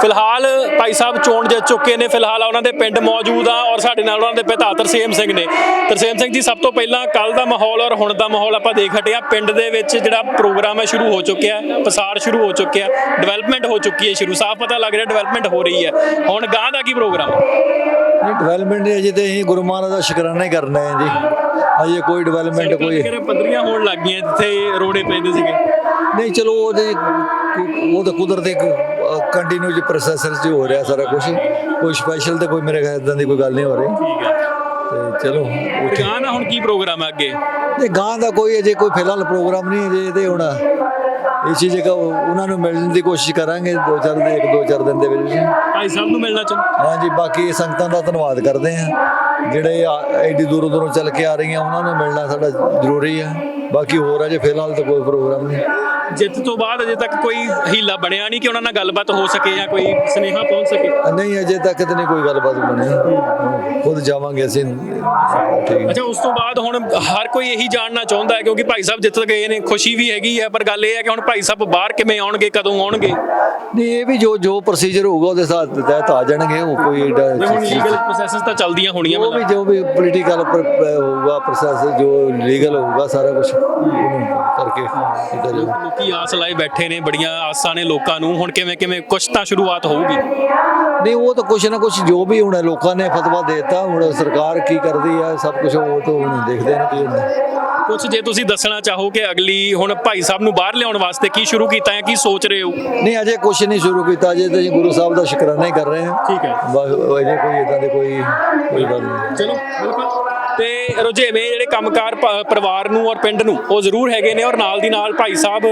ਫਿਲਹਾਲ ਭਾਈ ਸਾਹਿਬ ਚੋਣ ਜਿੱਤ ਚੁੱਕੇ ਨੇ। ਫਿਲਹਾਲ ਉਹਨਾਂ ਦੇ ਪਿੰਡ ਮੌਜੂਦ ਆ ਔਰ ਸਾਡੇ ਨਾਲ ਉਹਨਾਂ ਦੇ ਪਿਤਾ ਤਰਸੇਮ ਸਿੰਘ ਨੇ। ਤਰਸੇਮ ਸਿੰਘ ਜੀ ਸਭ ਤੋਂ ਪਹਿਲਾਂ ਕੱਲ ਦਾ ਮਾਹੌਲ ਔਰ ਹੁਣ ਦਾ ਮਾਹੌਲ ਆਪਾਂ ਦੇਖ ਹਟੇ ਆ ਪਿੰਡ ਦੇ ਵਿੱਚ ਜਿਹੜਾ ਪ੍ਰੋਗਰਾਮ ਹੈ ਸ਼ੁਰੂ ਹੋ ਚੁੱਕਿਆ ਹੈ। ਪਸਾਰ ਸ਼ੁਰੂ ਹੋ ਚੁੱਕਿਆ ਡਿਵੈਲਪਮੈਂਟ ਹੋ ਚੁੱਕੀ ਹੈ ਸ਼ੁਰੂ। ਸਾਫ਼ ਪਤਾ ਲੱਗ ਰਿਹਾ ਡਿਵੈਲਪਮੈਂਟ ਹੋ ਰਹੀ ਹੈ। ਹੁਣ ਗਾਂ ਦਾ ਕੀ ਪ੍ਰੋਗਰਾਮ? ਨਹੀਂ ਡਿਵੈਲਪਮੈਂਟ ਅਜੇ ਤੇ ਅਸੀਂ ਗੁਰੂ ਮਹਾਰਾਜ ਦਾ ਸ਼ੁਕਰਾਨਾ ਹੀ ਕਰਨਾ ਹੈ ਜੀ। ਅਜੇ ਕੋਈ ਡਿਵੈਲਪਮੈਂਟ ਕੋਈ ਪੱਧਰੀਆਂ ਹੋਣ ਲੱਗ ਗਈਆਂ ਜਿੱਥੇ ਰੋੜੇ ਪੈਂਦੇ ਸੀਗੇ। ਨਹੀਂ ਚਲੋ ਉਹਦੇ ਉਹ ਤਾਂ ਕੁਦਰਤੀ ਕੰਟੀਨਿਊ ਜੀ ਪ੍ਰੋਸੈਸਰ 'ਚ ਹੋ ਰਿਹਾ ਸਾਰਾ ਕੁਝ ਕੋਈ ਸਪੈਸ਼ਲ ਤੇ ਕੋਈ ਮੇਰੇ ਖਿਆਲ ਇਦਾਂ ਦੀ ਕੋਈ ਗੱਲ ਨਹੀਂ ਹੋ ਰਹੀ। ਠੀਕ ਹੈ। ਤੇ ਚਲੋ ਉਹ ਠੀਕ ਗਾਂ ਦਾ ਹੁਣ ਕੀ ਪ੍ਰੋਗਰਾਮ ਹੈ ਅੱਗੇ? ਤੇ ਗਾਂ ਦਾ ਕੋਈ ਅਜੇ ਕੋਈ ਫਿਲਹਾਲ ਪ੍ਰੋਗਰਾਮ ਨਹੀਂ ਅਜੇ ਤੇ ਹੁਣ ਇਹ ਚੀਜ਼ ਕਿ ਉਹਨਾਂ ਨੂੰ ਮਿਲਣ ਦੀ ਕੋਸ਼ਿਸ਼ ਕਰਾਂਗੇ ਦੋ ਚਾਰ ਦੇ ਇੱਕ ਦੋ ਚਾਰ ਦਿਨ ਦੇ ਵਿੱਚ। ਭਾਈ ਸਾਹਿਬ ਨੂੰ ਮਿਲਣਾ ਚਾਹੁੰਦੇ? ਹਾਂਜੀ ਬਾਕੀ ਸੰਗਤਾਂ ਦਾ ਧੰਨਵਾਦ ਕਰਦੇ ਹਾਂ। ਜਿਹੜੇ ਐਡੀ ਦੂਰੋਂ ਦੂਰੋਂ ਚੱਲ ਕੇ ਆ ਰਹੀਆਂ ਉਹਨਾਂ ਨੂੰ ਮਿਲਣਾ ਸਾਡਾ ਜ਼ਰੂਰੀ ਹੈ। ਬਾਕੀ ਹੋਰ ਅਜੇ ਫਿਲਹਾਲ ਤਾਂ ਕੋਈ ਪ੍ਰੋਗਰਾਮ ਨਹੀਂ। ਜਿੱਤ ਤੋਂ ਬਾਅਦ ਅਜੇ ਤੱਕ ਕੋਈ ਹੀਲਾ ਬਣਿਆ ਨਹੀਂ ਕਿ ਉਹਨਾਂ ਨਾਲ ਗੱਲਬਾਤ ਹੋ ਸਕੇ ਜਾਂ ਕੋਈ ਸੁਨੇਹਾ ਪਹੁੰਚ ਸਕੇ? ਨਹੀਂ ਅਜੇ ਤੱਕ ਤੇ ਨਹੀਂ ਕੋਈ ਗੱਲਬਾਤ ਬਣੀ। ਖੁਦ ਜਾਵਾਂਗੇ ਅਸੀਂ। ਠੀਕ ਅੱਛਾ ਉਸ ਤੋਂ ਬਾਅਦ ਹੁਣ ਹਰ ਕੋਈ ਇਹੀ ਜਾਣਨਾ ਚਾਹੁੰਦਾ ਹੈ ਕਿਉਂਕਿ ਭਾਈ ਸਾਹਿਬ ਜਿੱਤ ਗਏ ਨੇ ਖੁਸ਼ੀ ਵੀ ਹੈਗੀ ਹੈ ਪਰ ਗੱਲ ਇਹ ਹੈ ਕਿ ਹੁਣ ਭਾਈ ਸਾਹਿਬ ਬਾਹਰ ਕਿਵੇਂ ਆਉਣਗੇ ਕਦੋਂ ਆਉਣਗੇ? ਨਹੀਂ ਇਹ ਵੀ ਜੋ ਜੋ ਪ੍ਰੋਸੀਜਰ ਹੋਊਗਾ ਉਹਦੇ ਸਾਥ ਤਹਿਤ ਆ ਜਾਣਗੇ। ਉਹ ਕੋਈ ਜੇ ਹੁਣ ਲੀਗਲ ਪ੍ਰੋਸੈਸਸ ਤਾਂ ਚੱਲਦੀਆਂ ਹੋਣੀਆਂ ਉਹ ਵੀ ਜੋ ਵੀ ਪੋਲੀਟੀਕਲ ਹੋਊਗਾ ਪ੍ਰੋਸੈਸ ਜੋ ਲੀਗਲ ਹੋਊਗਾ ਸਾਰਾ ਕੁਝ ਕਰਕੇ ਕੀਤਾ ਜਾਊਗਾ ਲੋਕੀ ਆਸ ਲਾਏ ਬੈਠੇ ਨੇ ਬੜੀਆਂ ਆਸਾਂ ਨੇ ਲੋਕਾਂ ਨੂੰ। ਹੁਣ ਕਿਵੇਂ ਕਿਵੇਂ ਕੁਛ ਤਾਂ ਸ਼ੁਰੂਆਤ ਹੋਊਗੀ। ਨਹੀਂ ਉਹ ਤਾਂ ਕੁਛ ਨਾ ਕੁਛ ਜੋ ਵੀ ਹੁਣ ਲੋਕਾਂ ਨੇ ਫਤਵਾ ਦੇਤਾ। ਹੁਣ ਸਰਕਾਰ ਕੀ ਕਰਦੀ ਹੈ ਸਭ ਕੁਝ ਉਹ ਤਾਂ ਹੁਣ ਦੇਖਦੇ ਨੇ ਕੀ ਹੁੰਦਾ। ਕੁਛ ਜੇ ਤੁਸੀਂ ਦੱਸਣਾ ਚਾਹੋ ਕਿ ਅਗਲੀ ਹੁਣ ਭਾਈ ਸਾਹਿਬ ਨੂੰ ਬਾਹਰ ਲਿਆਉਣ ਵਾਸਤੇ ਕੀ ਸ਼ੁਰੂ ਕੀਤਾ ਹੈ ਕੀ ਸੋਚ ਰਹੇ ਹੋ? ਨਹੀਂ ਅਜੇ ਕੁਛ ਨਹੀਂ ਸ਼ੁਰੂ ਕੀਤਾ। ਅਜੇ ਤਾਂ ਗੁਰੂ ਸਾਹਿਬ ਦਾ ਸ਼ੁਕਰਾਨਾ ਹੀ ਕਰ ਰਹੇ ਹਾਂ। ਠੀਕ ਹੈ। ਬਸ ਅਜੇ ਕੋਈ ਇਦਾਂ ਦੇ ਕੋਈ ਕੋਈ ਗੱਲ ਨਹੀਂ। ਚਲੋ ਬਿਲਕੁਲ। ਤੇ ਰੁਝੇਵੇਂ ਜਿਹੜੇ ਕੰਮਕਾਰ ਪਰਿਵਾਰ ਨੂੰ ਔਰ ਪਿੰਡ ਨੂੰ, ਉਹ ਜ਼ਰੂਰ ਹੈਗੇ ਨੇ ਔਰ ਨਾਲ ਦੀ ਨਾਲ ਭਾਈ ਸਾਹਿਬ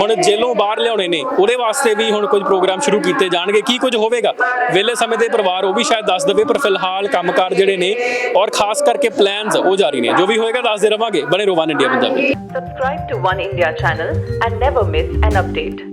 ਹੁਣ ਜੇਲੋਂ ਬਾਹਰ ਲਿਆਉਣੇ ਨੇ, ਉਹਦੇ ਵਾਸਤੇ ਵੀ ਹੁਣ ਕੁਝ ਪ੍ਰੋਗਰਾਮ ਸ਼ੁਰੂ ਕੀਤੇ ਜਾਣਗੇ, ਕੀ ਕੁਝ ਹੋਵੇਗਾ ਵੇਲੇ ਸਮੇਂ ਦੇ ਪਰਿਵਾਰ, ਉਹ ਵੀ ਸ਼ਾਇਦ ਦੱਸ ਦੇਵੇ, ਪਰ ਫਿਲਹਾਲ ਕੰਮਕਾਰ ਜਿਹੜੇ ਨੇ, ਔਰ ਖਾਸ ਕਰਕੇ ਪਲਾਨਸ ਉਹ ਜਾਰੀ ਨੇ, ਜੋ ਵੀ ਹੋਏਗਾ ਦੱਸਦੇ ਰਵਾਂਗੇ, ਬਣੇ ਰੋਵਾਨ India Punjabi Subscribe to One India channel and never miss an update.